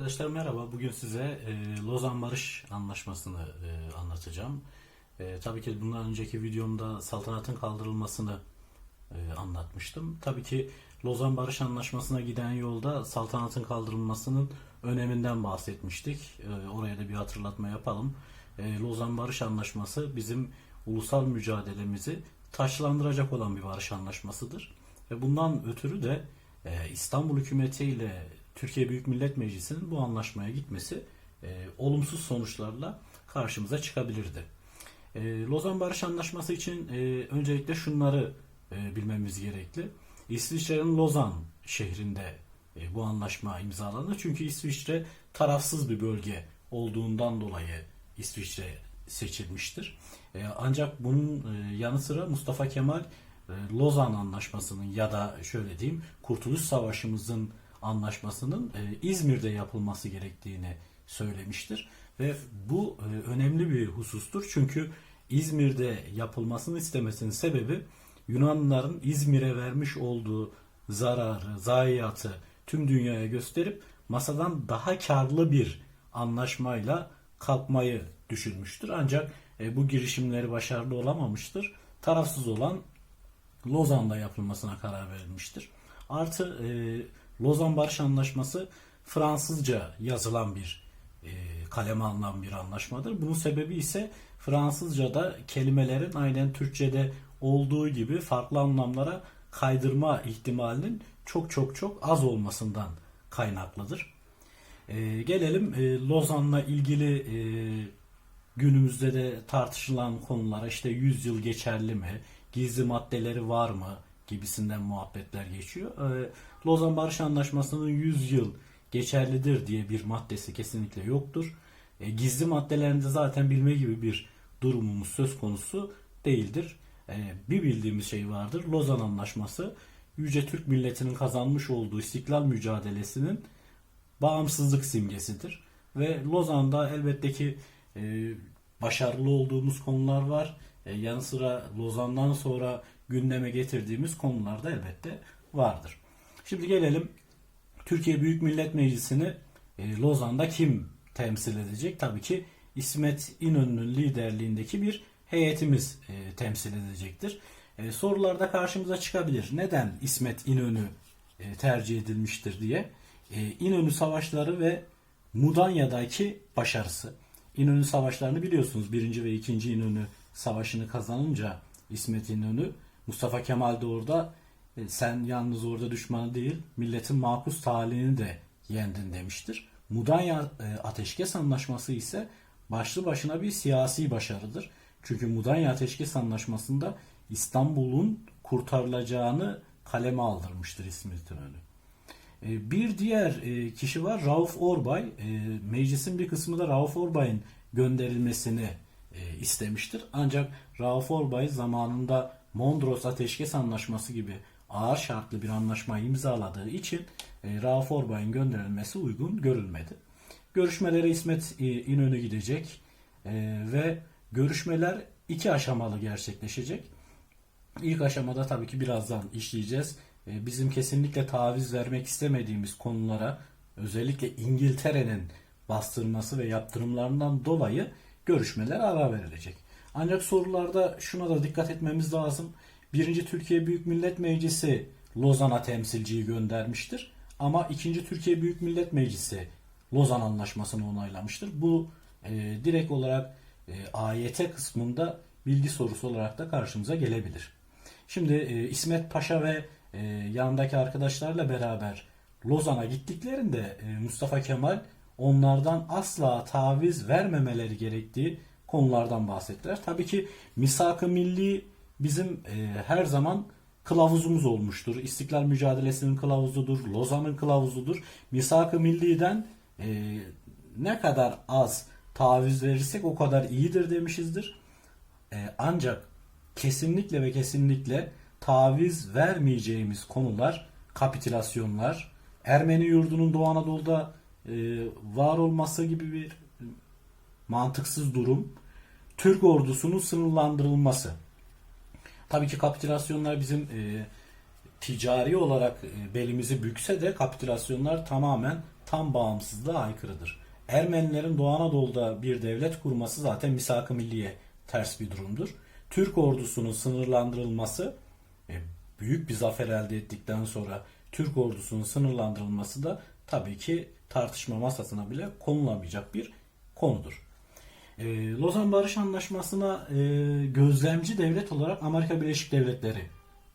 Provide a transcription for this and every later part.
Arkadaşlar merhaba. Bugün size e, Lozan Barış Anlaşması'nı e, anlatacağım. E, tabii ki bundan önceki videomda saltanatın kaldırılmasını e, anlatmıştım. Tabii ki Lozan Barış Anlaşması'na giden yolda saltanatın kaldırılmasının öneminden bahsetmiştik. E, oraya da bir hatırlatma yapalım. E, Lozan Barış Anlaşması bizim ulusal mücadelemizi taşlandıracak olan bir barış anlaşmasıdır. Ve bundan ötürü de e, İstanbul hükümeti ile Türkiye Büyük Millet Meclisi'nin bu anlaşmaya gitmesi e, olumsuz sonuçlarla karşımıza çıkabilirdi. E, Lozan Barış Anlaşması için e, öncelikle şunları e, bilmemiz gerekli. İsviçre'nin Lozan şehrinde e, bu anlaşma imzalandı. Çünkü İsviçre tarafsız bir bölge olduğundan dolayı İsviçre seçilmiştir. E, ancak bunun e, yanı sıra Mustafa Kemal e, Lozan Anlaşması'nın ya da şöyle diyeyim Kurtuluş Savaşımızın anlaşmasının e, İzmir'de yapılması gerektiğini söylemiştir. Ve bu e, önemli bir husustur. Çünkü İzmir'de yapılmasını istemesinin sebebi Yunanlıların İzmir'e vermiş olduğu zararı, zayiatı tüm dünyaya gösterip masadan daha karlı bir anlaşmayla kalkmayı düşünmüştür. Ancak e, bu girişimleri başarılı olamamıştır. Tarafsız olan Lozan'da yapılmasına karar verilmiştir. Artı e, Lozan Barış Anlaşması Fransızca yazılan bir e, kaleme alınan bir anlaşmadır. Bunun sebebi ise Fransızca'da kelimelerin aynen Türkçe'de olduğu gibi farklı anlamlara kaydırma ihtimalinin çok çok çok az olmasından kaynaklıdır. E, gelelim e, Lozan'la ilgili e, günümüzde de tartışılan konulara işte 100 yıl geçerli mi, gizli maddeleri var mı gibisinden muhabbetler geçiyor. E, Lozan Barış Anlaşması'nın 100 yıl geçerlidir diye bir maddesi kesinlikle yoktur. E, gizli maddelerinde zaten bilme gibi bir durumumuz söz konusu değildir. E, bir bildiğimiz şey vardır. Lozan Anlaşması Yüce Türk milletinin kazanmış olduğu istiklal mücadelesinin bağımsızlık simgesidir. Ve Lozan'da elbette ki e, başarılı olduğumuz konular var. E, yanı sıra Lozan'dan sonra gündeme getirdiğimiz konular da elbette vardır. Şimdi gelelim Türkiye Büyük Millet Meclisi'ni e, Lozan'da kim temsil edecek? Tabii ki İsmet İnönü'nün liderliğindeki bir heyetimiz e, temsil edecektir. E, sorularda karşımıza çıkabilir. Neden İsmet İnönü tercih edilmiştir diye. İnönü savaşları ve Mudanya'daki başarısı. İnönü savaşlarını biliyorsunuz. Birinci ve ikinci İnönü savaşını kazanınca İsmet İnönü Mustafa Kemal de orada e, sen yalnız orada düşmanı değil milletin makus talihini de yendin demiştir. Mudanya e, Ateşkes Anlaşması ise başlı başına bir siyasi başarıdır. Çünkü Mudanya Ateşkes Anlaşması'nda İstanbul'un kurtarılacağını kaleme aldırmıştır İsmet İnönü. E, bir diğer kişi var Rauf Orbay. Meclisin bir kısmı da Rauf Orbay'ın gönderilmesini istemiştir. Ancak Rauf Orbay zamanında Mondros Ateşkes Anlaşması gibi ağır şartlı bir anlaşma imzaladığı için e, Rauf Orbay'ın gönderilmesi uygun görülmedi. Görüşmelere İsmet e, İnönü gidecek e, ve görüşmeler iki aşamalı gerçekleşecek. İlk aşamada tabii ki birazdan işleyeceğiz. E, bizim kesinlikle taviz vermek istemediğimiz konulara özellikle İngiltere'nin bastırması ve yaptırımlarından dolayı görüşmeler ara verilecek. Ancak sorularda şuna da dikkat etmemiz lazım. Birinci Türkiye Büyük Millet Meclisi Lozan'a temsilciyi göndermiştir. Ama ikinci Türkiye Büyük Millet Meclisi Lozan Anlaşması'nı onaylamıştır. Bu e, direkt olarak e, AYT kısmında bilgi sorusu olarak da karşımıza gelebilir. Şimdi e, İsmet Paşa ve e, yanındaki arkadaşlarla beraber Lozan'a gittiklerinde e, Mustafa Kemal onlardan asla taviz vermemeleri gerektiği konulardan bahsettiler. Tabii ki misak-ı milli bizim e, her zaman kılavuzumuz olmuştur. İstiklal mücadelesinin kılavuzudur, Lozan'ın kılavuzudur. Misak-ı milliden e, ne kadar az taviz verirsek o kadar iyidir demişizdir. E, ancak kesinlikle ve kesinlikle taviz vermeyeceğimiz konular kapitülasyonlar, Ermeni yurdunun Doğu Anadolu'da e, var olması gibi bir mantıksız durum, Türk ordusunun sınırlandırılması. Tabii ki kapitülasyonlar bizim e, ticari olarak e, belimizi bükse de kapitülasyonlar tamamen tam bağımsızlığa aykırıdır. Ermenilerin Doğu Anadolu'da bir devlet kurması zaten misak-ı milliye ters bir durumdur. Türk ordusunun sınırlandırılması e, büyük bir zafer elde ettikten sonra Türk ordusunun sınırlandırılması da tabii ki tartışma masasına bile konulamayacak bir konudur. E, Lozan Barış Anlaşması'na e, gözlemci devlet olarak Amerika Birleşik Devletleri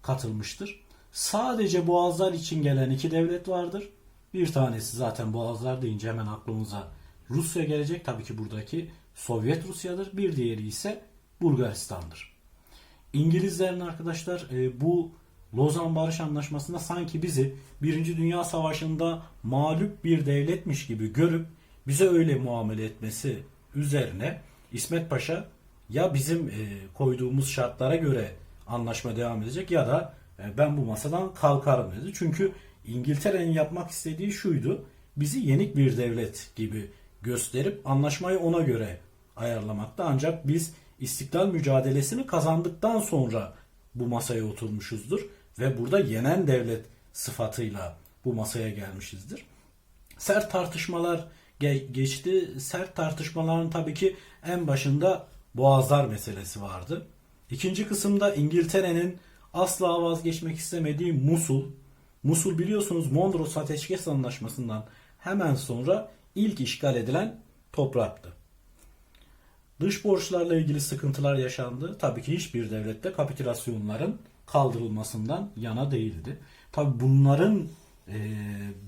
katılmıştır. Sadece Boğazlar için gelen iki devlet vardır. Bir tanesi zaten Boğazlar deyince hemen aklımıza Rusya gelecek. Tabii ki buradaki Sovyet Rusya'dır. Bir diğeri ise Bulgaristan'dır. İngilizlerin arkadaşlar e, bu Lozan Barış Anlaşması'nda sanki bizi Birinci Dünya Savaşı'nda mağlup bir devletmiş gibi görüp bize öyle muamele etmesi üzerine İsmet Paşa ya bizim e, koyduğumuz şartlara göre anlaşma devam edecek ya da e, ben bu masadan kalkarım dedi. Çünkü İngiltere'nin yapmak istediği şuydu. Bizi yenik bir devlet gibi gösterip anlaşmayı ona göre ayarlamakta. Ancak biz istiklal mücadelesini kazandıktan sonra bu masaya oturmuşuzdur ve burada yenen devlet sıfatıyla bu masaya gelmişizdir. Sert tartışmalar ge- geçti. Sert tartışmaların tabii ki en başında Boğazlar meselesi vardı. İkinci kısımda İngiltere'nin asla vazgeçmek istemediği Musul. Musul biliyorsunuz Mondros Ateşkes Anlaşması'ndan hemen sonra ilk işgal edilen topraktı. Dış borçlarla ilgili sıkıntılar yaşandı. Tabii ki hiçbir devlette kapitülasyonların kaldırılmasından yana değildi. Tabii bunların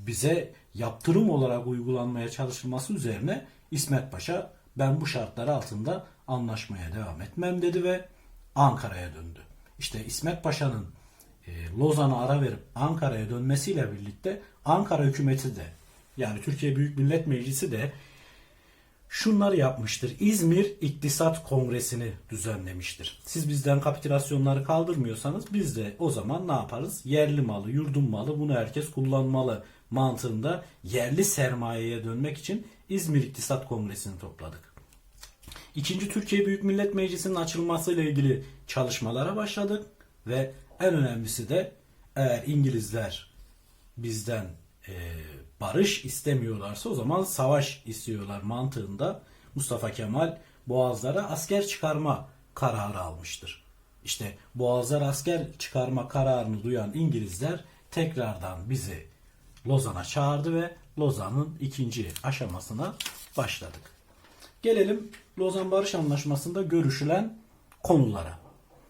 bize yaptırım olarak uygulanmaya çalışılması üzerine İsmet Paşa ben bu şartlar altında anlaşmaya devam etmem dedi ve Ankara'ya döndü. İşte İsmet Paşa'nın e, Lozan'a ara verip Ankara'ya dönmesiyle birlikte Ankara hükümeti de yani Türkiye Büyük Millet Meclisi de şunları yapmıştır. İzmir İktisat Kongresi'ni düzenlemiştir. Siz bizden kapitülasyonları kaldırmıyorsanız biz de o zaman ne yaparız? Yerli malı, yurdum malı bunu herkes kullanmalı mantığında yerli sermayeye dönmek için İzmir İktisat Kongresi'ni topladık. İkinci Türkiye Büyük Millet Meclisi'nin açılmasıyla ilgili çalışmalara başladık ve en önemlisi de eğer İngilizler bizden e, barış istemiyorlarsa o zaman savaş istiyorlar mantığında Mustafa Kemal Boğazlara asker çıkarma kararı almıştır. İşte Boğazlar asker çıkarma kararını duyan İngilizler tekrardan bizi Lozan'a çağırdı ve Lozan'ın ikinci aşamasına başladık. Gelelim Lozan Barış Anlaşması'nda görüşülen konulara.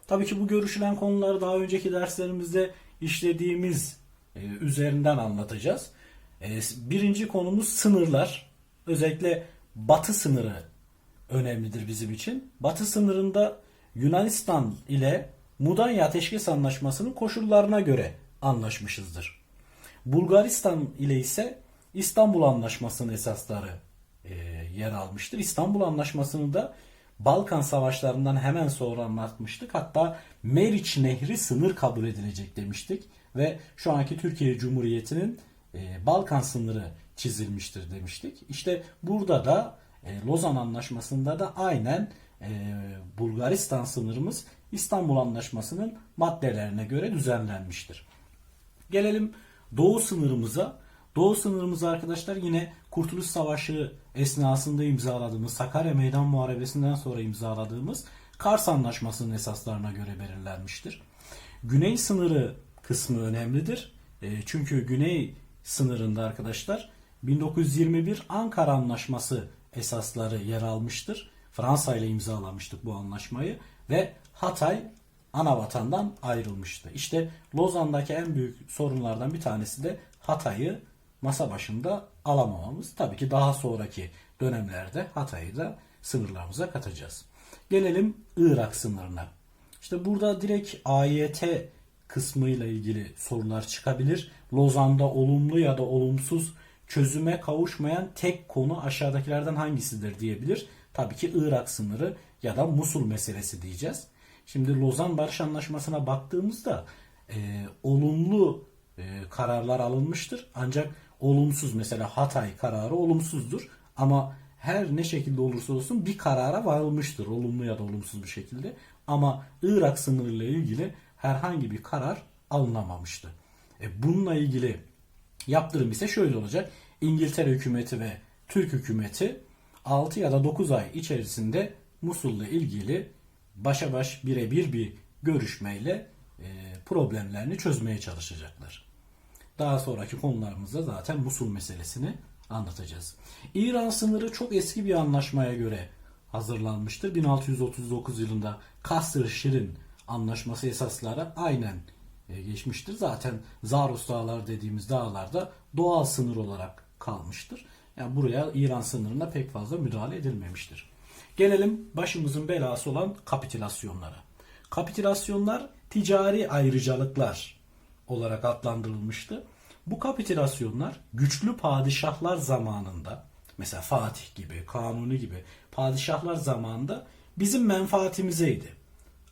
Tabii ki bu görüşülen konuları daha önceki derslerimizde işlediğimiz e, üzerinden anlatacağız. E, birinci konumuz sınırlar. Özellikle batı sınırı önemlidir bizim için. Batı sınırında Yunanistan ile Mudanya Ateşkes Anlaşması'nın koşullarına göre anlaşmışızdır. Bulgaristan ile ise İstanbul Anlaşması'nın esasları e, yer almıştır. İstanbul Anlaşması'nı da Balkan Savaşlarından hemen sonra anlatmıştık. Hatta Meriç Nehri sınır kabul edilecek demiştik. Ve şu anki Türkiye Cumhuriyeti'nin e, Balkan sınırı çizilmiştir demiştik. İşte burada da e, Lozan Anlaşması'nda da aynen e, Bulgaristan sınırımız İstanbul Anlaşması'nın maddelerine göre düzenlenmiştir. Gelelim Doğu sınırımıza. Doğu sınırımızı arkadaşlar yine Kurtuluş Savaşı esnasında imzaladığımız Sakarya Meydan Muharebesi'nden sonra imzaladığımız Kars Anlaşması'nın esaslarına göre belirlenmiştir. Güney sınırı kısmı önemlidir. E, çünkü güney sınırında arkadaşlar 1921 Ankara Anlaşması esasları yer almıştır. Fransa ile imzalamıştık bu anlaşmayı ve Hatay ana vatandan ayrılmıştı. İşte Lozan'daki en büyük sorunlardan bir tanesi de Hatay'ı masa başında alamamamız. Tabii ki daha sonraki dönemlerde Hatay'ı da sınırlarımıza katacağız. Gelelim Irak sınırına. İşte burada direkt AYT kısmıyla ilgili sorular çıkabilir. Lozan'da olumlu ya da olumsuz çözüme kavuşmayan tek konu aşağıdakilerden hangisidir diyebilir. Tabii ki Irak sınırı ya da Musul meselesi diyeceğiz. Şimdi Lozan Barış Anlaşması'na baktığımızda e, olumlu e, kararlar alınmıştır. Ancak olumsuz mesela Hatay kararı olumsuzdur. Ama her ne şekilde olursa olsun bir karara varılmıştır. Olumlu ya da olumsuz bir şekilde. Ama Irak sınırı ile ilgili herhangi bir karar alınamamıştı. E, bununla ilgili yaptırım ise şöyle olacak. İngiltere hükümeti ve Türk hükümeti 6 ya da 9 ay içerisinde Musul'la ilgili başa baş birebir bir görüşmeyle e, problemlerini çözmeye çalışacaklar. Daha sonraki konularımızda zaten Musul meselesini anlatacağız. İran sınırı çok eski bir anlaşmaya göre hazırlanmıştır. 1639 yılında Kasr-ı Şirin anlaşması esasları aynen e, geçmiştir. Zaten Zaros Dağlar dediğimiz dağlarda doğal sınır olarak kalmıştır. Yani buraya İran sınırına pek fazla müdahale edilmemiştir. Gelelim başımızın belası olan kapitülasyonlara. Kapitülasyonlar ticari ayrıcalıklar olarak adlandırılmıştı. Bu kapitülasyonlar güçlü padişahlar zamanında mesela Fatih gibi, Kanuni gibi padişahlar zamanında bizim menfaatimizeydi.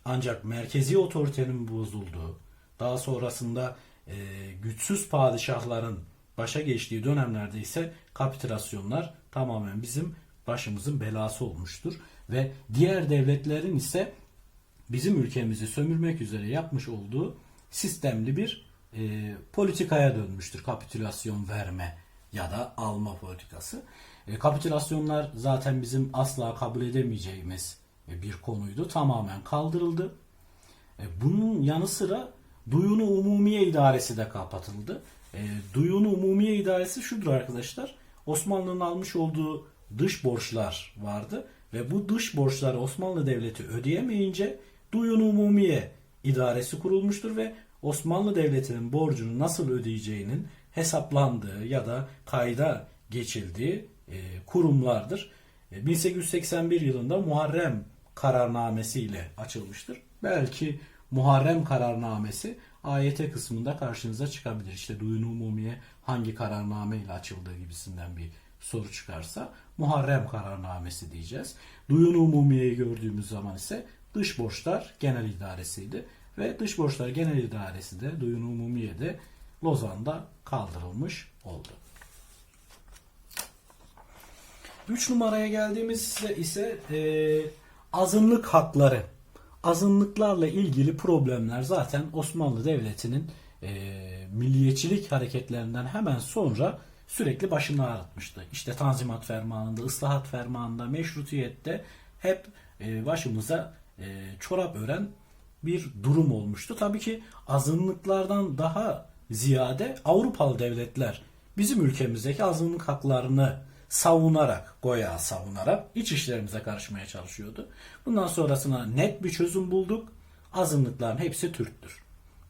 Ancak merkezi otoritenin bozulduğu, daha sonrasında e, güçsüz padişahların başa geçtiği dönemlerde ise kapitülasyonlar tamamen bizim başımızın belası olmuştur. Ve diğer devletlerin ise bizim ülkemizi sömürmek üzere yapmış olduğu sistemli bir e, politikaya dönmüştür. Kapitülasyon verme ya da alma politikası. E, kapitülasyonlar zaten bizim asla kabul edemeyeceğimiz e, bir konuydu. Tamamen kaldırıldı. E, bunun yanı sıra Duyunu Umumiye İdaresi de kapatıldı. E, Duyunu Umumiye İdaresi şudur arkadaşlar. Osmanlı'nın almış olduğu dış borçlar vardı ve bu dış borçları Osmanlı Devleti ödeyemeyince Duyunu Umumiye İdaresi kurulmuştur ve Osmanlı Devleti'nin borcunu nasıl ödeyeceğinin hesaplandığı ya da kayda geçildiği e, kurumlardır. E, 1881 yılında Muharrem kararnamesi ile açılmıştır. Belki Muharrem kararnamesi AYT kısmında karşınıza çıkabilir. İşte duyunu umumiye hangi kararname ile açıldığı gibisinden bir soru çıkarsa Muharrem kararnamesi diyeceğiz. Duyunu umumiyeyi gördüğümüz zaman ise dış borçlar genel idaresiydi ve dış borçlar genel idaresi de duyunu umumiye de Lozan'da kaldırılmış oldu. 3 numaraya geldiğimizde ise e, azınlık hakları. Azınlıklarla ilgili problemler zaten Osmanlı Devleti'nin e, milliyetçilik hareketlerinden hemen sonra sürekli başını ağrıtmıştı. İşte Tanzimat Fermanı'nda, Islahat Fermanı'nda, Meşrutiyet'te hep e, başımıza e, çorap ören bir durum olmuştu. Tabii ki azınlıklardan daha ziyade Avrupalı devletler bizim ülkemizdeki azınlık haklarını savunarak, goya savunarak iç işlerimize karışmaya çalışıyordu. Bundan sonrasına net bir çözüm bulduk. Azınlıkların hepsi Türktür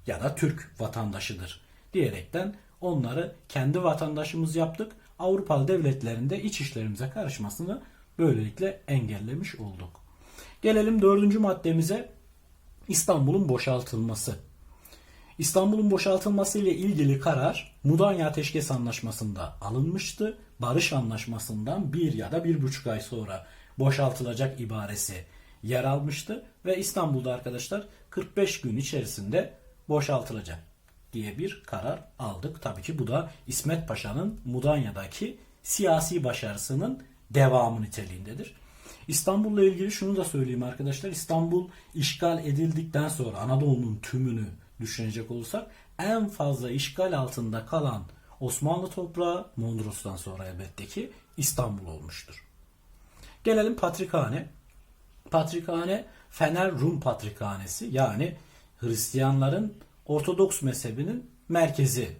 ya da Türk vatandaşıdır diyerekten onları kendi vatandaşımız yaptık. Avrupalı devletlerinde iç işlerimize karışmasını böylelikle engellemiş olduk. Gelelim dördüncü maddemize İstanbul'un boşaltılması. İstanbul'un boşaltılması ile ilgili karar Mudanya Ateşkes Anlaşması'nda alınmıştı. Barış Anlaşması'ndan bir ya da bir buçuk ay sonra boşaltılacak ibaresi yer almıştı. Ve İstanbul'da arkadaşlar 45 gün içerisinde boşaltılacak diye bir karar aldık. Tabii ki bu da İsmet Paşa'nın Mudanya'daki siyasi başarısının devamı niteliğindedir. İstanbul'la ilgili şunu da söyleyeyim arkadaşlar. İstanbul işgal edildikten sonra Anadolu'nun tümünü düşünecek olursak en fazla işgal altında kalan Osmanlı toprağı Mondros'tan sonra elbette ki İstanbul olmuştur. Gelelim Patrikhane. Patrikhane Fener Rum Patrikhanesi yani Hristiyanların Ortodoks mezhebinin merkezi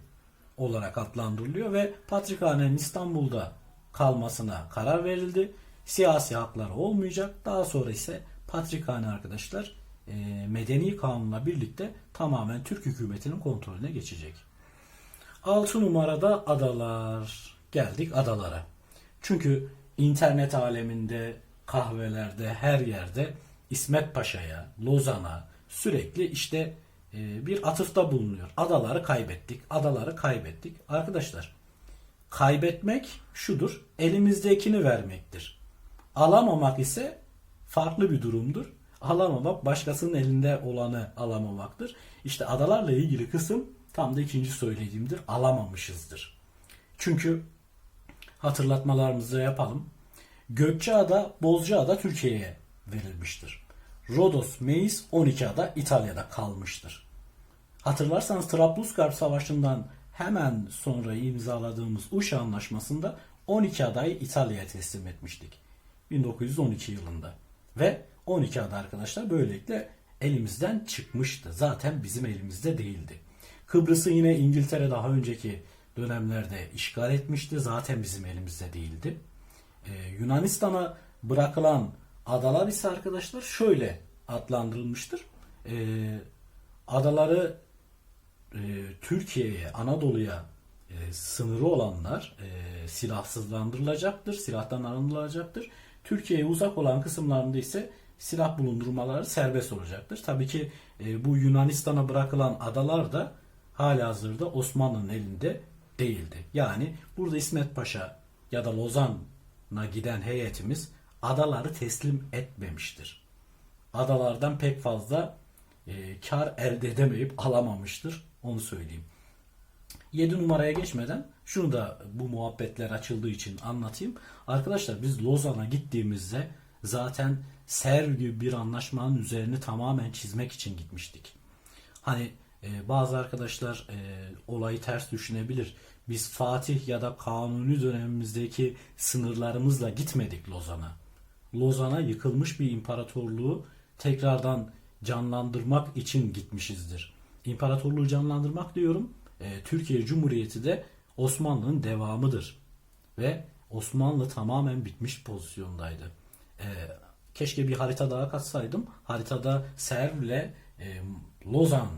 olarak adlandırılıyor ve Patrikhane'nin İstanbul'da kalmasına karar verildi. Siyasi hakları olmayacak. Daha sonra ise Patrikhane arkadaşlar e, medeni kanunla birlikte tamamen Türk hükümetinin kontrolüne geçecek. 6 numarada adalar. Geldik adalara. Çünkü internet aleminde, kahvelerde, her yerde İsmet Paşa'ya, Lozan'a sürekli işte bir atıfta bulunuyor. Adaları kaybettik, adaları kaybettik. Arkadaşlar, kaybetmek şudur, elimizdekini vermektir. Alamamak ise farklı bir durumdur. Alamamak başkasının elinde olanı alamamaktır. İşte adalarla ilgili kısım tam da ikinci söylediğimdir. Alamamışızdır. Çünkü hatırlatmalarımızı yapalım. Gökçeada, Bozcaada Türkiye'ye verilmiştir. Rodos, Meis, 12 ada İtalya'da kalmıştır. Hatırlarsanız Trablusgarp Savaşı'ndan hemen sonra imzaladığımız Uşa Anlaşması'nda 12 adayı İtalya'ya teslim etmiştik. 1912 yılında. Ve 12 aday arkadaşlar böylelikle elimizden çıkmıştı. Zaten bizim elimizde değildi. Kıbrıs'ı yine İngiltere daha önceki dönemlerde işgal etmişti. Zaten bizim elimizde değildi. Ee, Yunanistan'a bırakılan adalar ise arkadaşlar şöyle adlandırılmıştır. Ee, adaları e, Türkiye'ye, Anadolu'ya e, sınırı olanlar e, silahsızlandırılacaktır, silahtan arındırılacaktır. Türkiye'ye uzak olan kısımlarında ise silah bulundurmaları serbest olacaktır. Tabii ki e, bu Yunanistan'a bırakılan adalar da halihazırda Osmanlı'nın elinde değildi. Yani burada İsmet Paşa ya da Lozan'a giden heyetimiz adaları teslim etmemiştir. Adalardan pek fazla e, kar elde edemeyip alamamıştır. Onu söyleyeyim. 7 numaraya geçmeden şunu da bu muhabbetler açıldığı için anlatayım. Arkadaşlar biz Lozan'a gittiğimizde zaten Serv gibi bir anlaşmanın üzerini tamamen çizmek için gitmiştik. Hani e, bazı arkadaşlar e, olayı ters düşünebilir. Biz Fatih ya da Kanuni dönemimizdeki sınırlarımızla gitmedik Lozan'a. Lozan'a yıkılmış bir imparatorluğu tekrardan canlandırmak için gitmişizdir. İmparatorluğu canlandırmak diyorum. e, Türkiye Cumhuriyeti de Osmanlı'nın devamıdır. Ve Osmanlı tamamen bitmiş pozisyondaydı. E, keşke bir harita daha katsaydım. Haritada Serv ile e, Lozan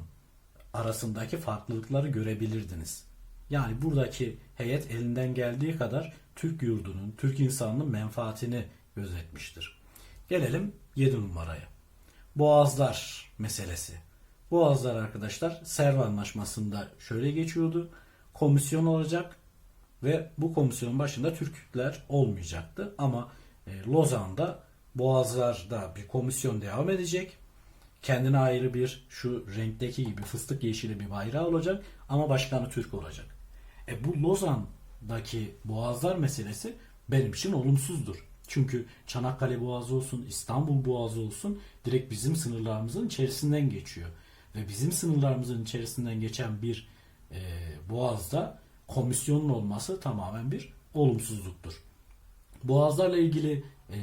arasındaki farklılıkları görebilirdiniz. Yani buradaki heyet elinden geldiği kadar Türk yurdunun, Türk insanının menfaatini gözetmiştir. Gelelim 7 numaraya. Boğazlar meselesi. Boğazlar arkadaşlar Serv Anlaşması'nda şöyle geçiyordu. Komisyon olacak ve bu komisyonun başında Türkler olmayacaktı. Ama e, Lozan'da Boğazlar'da bir komisyon devam edecek. Kendine ayrı bir şu renkteki gibi fıstık yeşili bir bayrağı olacak ama başkanı Türk olacak. E bu Lozan'daki boğazlar meselesi benim için olumsuzdur. Çünkü Çanakkale Boğazı olsun, İstanbul Boğazı olsun direkt bizim sınırlarımızın içerisinden geçiyor. Ve bizim sınırlarımızın içerisinden geçen bir e, boğazda komisyonun olması tamamen bir olumsuzluktur. Boğazlarla ilgili e,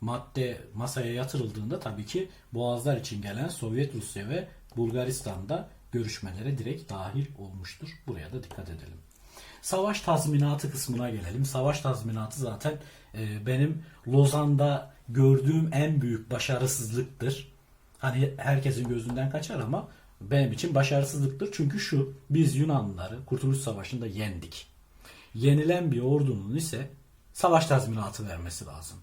madde masaya yatırıldığında tabii ki Boğazlar için gelen Sovyet Rusya ve Bulgaristan'da görüşmelere direkt dahil olmuştur. Buraya da dikkat edelim. Savaş tazminatı kısmına gelelim. Savaş tazminatı zaten e, benim Lozan'da gördüğüm en büyük başarısızlıktır. Hani herkesin gözünden kaçar ama benim için başarısızlıktır. Çünkü şu, biz Yunanlıları Kurtuluş Savaşı'nda yendik. Yenilen bir ordunun ise savaş tazminatı vermesi lazım.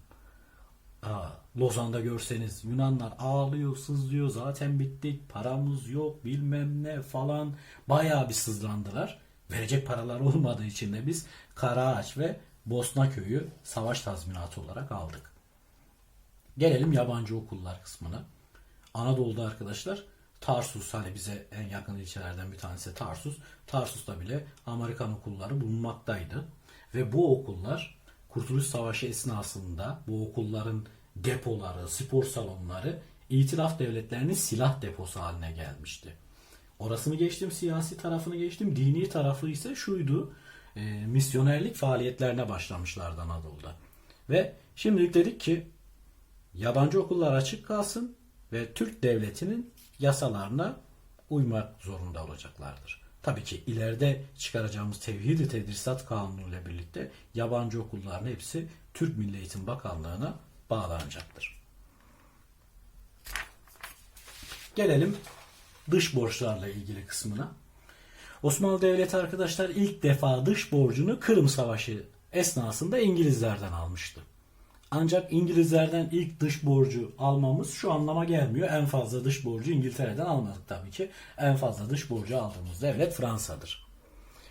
Aa, Lozan'da görseniz Yunanlar ağlıyor, sızlıyor, zaten bittik, paramız yok, bilmem ne falan. Bayağı bir sızlandılar. Verecek paralar olmadığı için de biz Karaağaç ve Bosna köyü savaş tazminatı olarak aldık. Gelelim yabancı okullar kısmına. Anadolu'da arkadaşlar Tarsus hani bize en yakın ilçelerden bir tanesi Tarsus. Tarsus'ta bile Amerikan okulları bulunmaktaydı. Ve bu okullar Kurtuluş Savaşı esnasında bu okulların depoları, spor salonları İtilaf devletlerinin silah deposu haline gelmişti. Orasını geçtim, siyasi tarafını geçtim. Dini tarafı ise şuydu. E, misyonerlik faaliyetlerine başlamışlardı Anadolu'da. Ve şimdilik dedik ki yabancı okullar açık kalsın ve Türk devletinin yasalarına uymak zorunda olacaklardır. Tabii ki ileride çıkaracağımız Tevhid-i Tedrisat Kanunu ile birlikte yabancı okulların hepsi Türk Milli Eğitim Bakanlığı'na bağlanacaktır. Gelelim dış borçlarla ilgili kısmına. Osmanlı Devleti arkadaşlar ilk defa dış borcunu Kırım Savaşı esnasında İngilizlerden almıştı. Ancak İngilizlerden ilk dış borcu almamız şu anlama gelmiyor. En fazla dış borcu İngiltere'den almadık tabii ki. En fazla dış borcu aldığımız devlet Fransa'dır.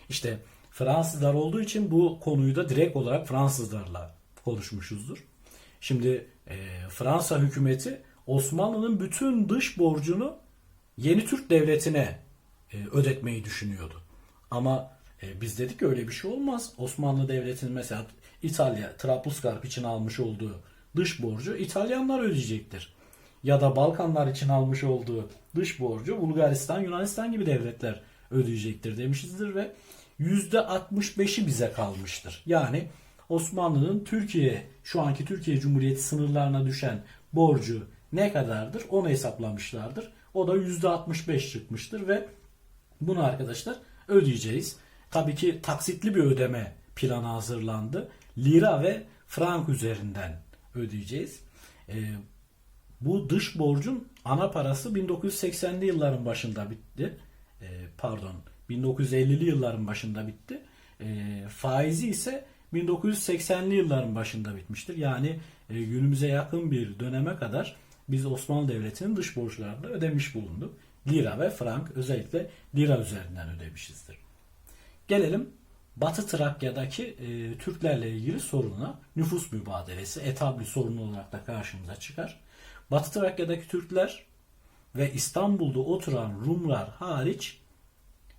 İşte Fransızlar olduğu için bu konuyu da direkt olarak Fransızlarla konuşmuşuzdur. Şimdi e, Fransa hükümeti Osmanlı'nın bütün dış borcunu yeni Türk devletine e, ödetmeyi düşünüyordu. Ama e, biz dedik ki öyle bir şey olmaz. Osmanlı devletinin mesela İtalya Trablusgarp için almış olduğu dış borcu İtalyanlar ödeyecektir. ya da Balkanlar için almış olduğu dış borcu Bulgaristan, Yunanistan gibi devletler ödeyecektir demişizdir ve %65'i bize kalmıştır. Yani Osmanlı'nın Türkiye, şu anki Türkiye Cumhuriyeti sınırlarına düşen borcu ne kadardır onu hesaplamışlardır. O da %65 çıkmıştır ve bunu arkadaşlar ödeyeceğiz. Tabii ki taksitli bir ödeme planı hazırlandı. Lira ve frank üzerinden ödeyeceğiz. Ee, bu dış borcun ana parası 1980'li yılların başında bitti. Ee, pardon 1950'li yılların başında bitti. Ee, faizi ise 1980'li yılların başında bitmiştir. Yani e, günümüze yakın bir döneme kadar biz Osmanlı Devleti'nin dış borçlarını ödemiş bulunduk. Lira ve frank özellikle lira üzerinden ödemişizdir. Gelelim Batı Trakya'daki e, Türklerle ilgili soruna nüfus mübadelesi etabli sorun olarak da karşımıza çıkar. Batı Trakya'daki Türkler ve İstanbul'da oturan Rumlar hariç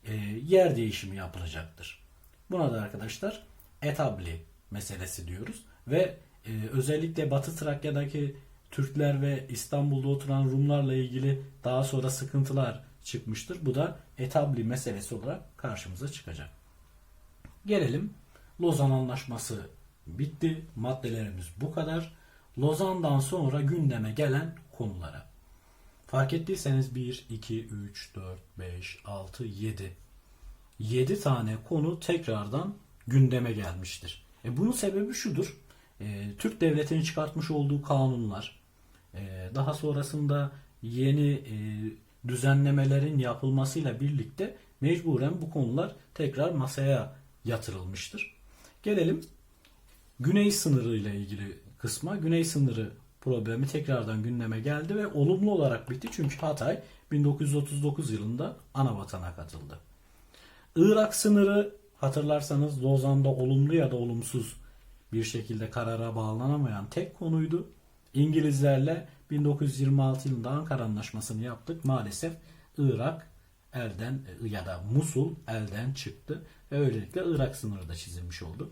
e, yer değişimi yapılacaktır. Buna da arkadaşlar etabli meselesi diyoruz ve e, özellikle Batı Trakya'daki Türkler ve İstanbul'da oturan Rumlarla ilgili daha sonra sıkıntılar çıkmıştır. Bu da etabli meselesi olarak karşımıza çıkacak. Gelelim Lozan Anlaşması bitti. Maddelerimiz bu kadar. Lozan'dan sonra gündeme gelen konulara. Fark ettiyseniz 1, 2, 3, 4, 5, 6, 7. 7 tane konu tekrardan gündeme gelmiştir. E bunun sebebi şudur. E, Türk Devleti'nin çıkartmış olduğu kanunlar, e, daha sonrasında yeni e, düzenlemelerin yapılmasıyla birlikte mecburen bu konular tekrar masaya yatırılmıştır. Gelelim güney sınırı ile ilgili kısma. Güney sınırı problemi tekrardan gündeme geldi ve olumlu olarak bitti. Çünkü Hatay 1939 yılında ana vatana katıldı. Irak sınırı hatırlarsanız Lozan'da olumlu ya da olumsuz bir şekilde karara bağlanamayan tek konuydu. İngilizlerle 1926 yılında Ankara Anlaşması'nı yaptık. Maalesef Irak elden ya da Musul elden çıktı ve Irak sınırı da çizilmiş oldu.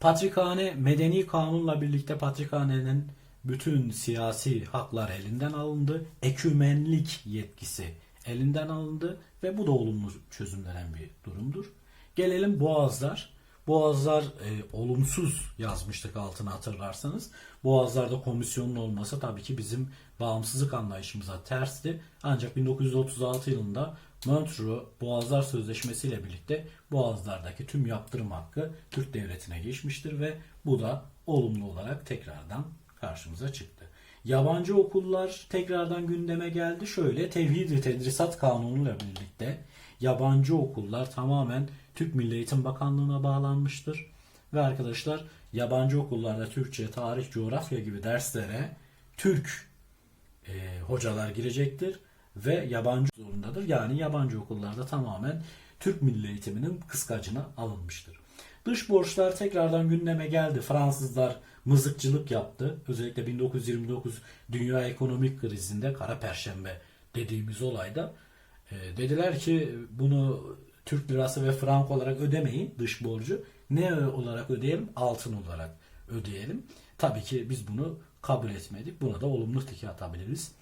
Patrikhane medeni kanunla birlikte Patrikhane'nin bütün siyasi haklar elinden alındı. Ekümenlik yetkisi elinden alındı ve bu da olumlu çözümlenen bir durumdur. Gelelim Boğazlar. Boğazlar e, olumsuz yazmıştık altına hatırlarsanız. Boğazlarda komisyonun olması tabii ki bizim bağımsızlık anlayışımıza tersti. Ancak 1936 yılında Montreux Boğazlar Sözleşmesi ile birlikte Boğazlardaki tüm yaptırım hakkı Türk Devleti'ne geçmiştir ve bu da olumlu olarak tekrardan karşımıza çıktı. Yabancı okullar tekrardan gündeme geldi. Şöyle Tevhid-i Tedrisat Kanunu ile birlikte yabancı okullar tamamen Türk Milli Eğitim Bakanlığı'na bağlanmıştır. Ve arkadaşlar yabancı okullarda Türkçe, tarih, coğrafya gibi derslere Türk e, hocalar girecektir ve yabancı zorundadır. Yani yabancı okullarda tamamen Türk Milli Eğitiminin kıskacına alınmıştır. Dış borçlar tekrardan gündeme geldi. Fransızlar mızıkçılık yaptı. Özellikle 1929 dünya ekonomik krizinde Kara Perşembe dediğimiz olayda e, dediler ki bunu Türk lirası ve frank olarak ödemeyin dış borcu. Ne olarak ödeyelim? Altın olarak ödeyelim. Tabii ki biz bunu kabul etmedik. Buna da olumlu tiki atabiliriz.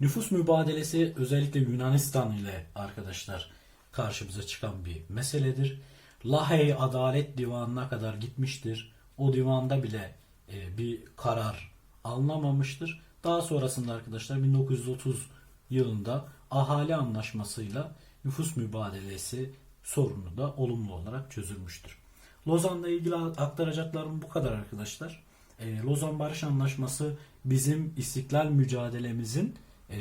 Nüfus mübadelesi özellikle Yunanistan ile arkadaşlar karşımıza çıkan bir meseledir. Lahey Adalet Divanı'na kadar gitmiştir. O divanda bile e, bir karar alınamamıştır. Daha sonrasında arkadaşlar 1930 yılında ahali anlaşmasıyla nüfus mübadelesi sorunu da olumlu olarak çözülmüştür. Lozan'la ilgili aktaracaklarım bu kadar arkadaşlar. E, Lozan Barış Anlaşması bizim istiklal mücadelemizin e,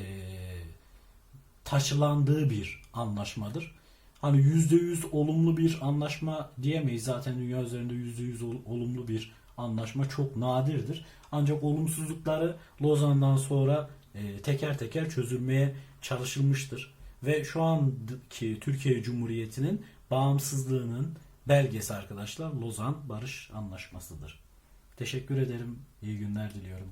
taşılandığı bir anlaşmadır. Hani %100 olumlu bir anlaşma diyemeyiz. Zaten dünya üzerinde %100 ol- olumlu bir anlaşma çok nadirdir. Ancak olumsuzlukları Lozan'dan sonra e, teker teker çözülmeye çalışılmıştır. Ve şu anki Türkiye Cumhuriyeti'nin bağımsızlığının belgesi arkadaşlar Lozan Barış Anlaşması'dır. Teşekkür ederim. İyi günler diliyorum.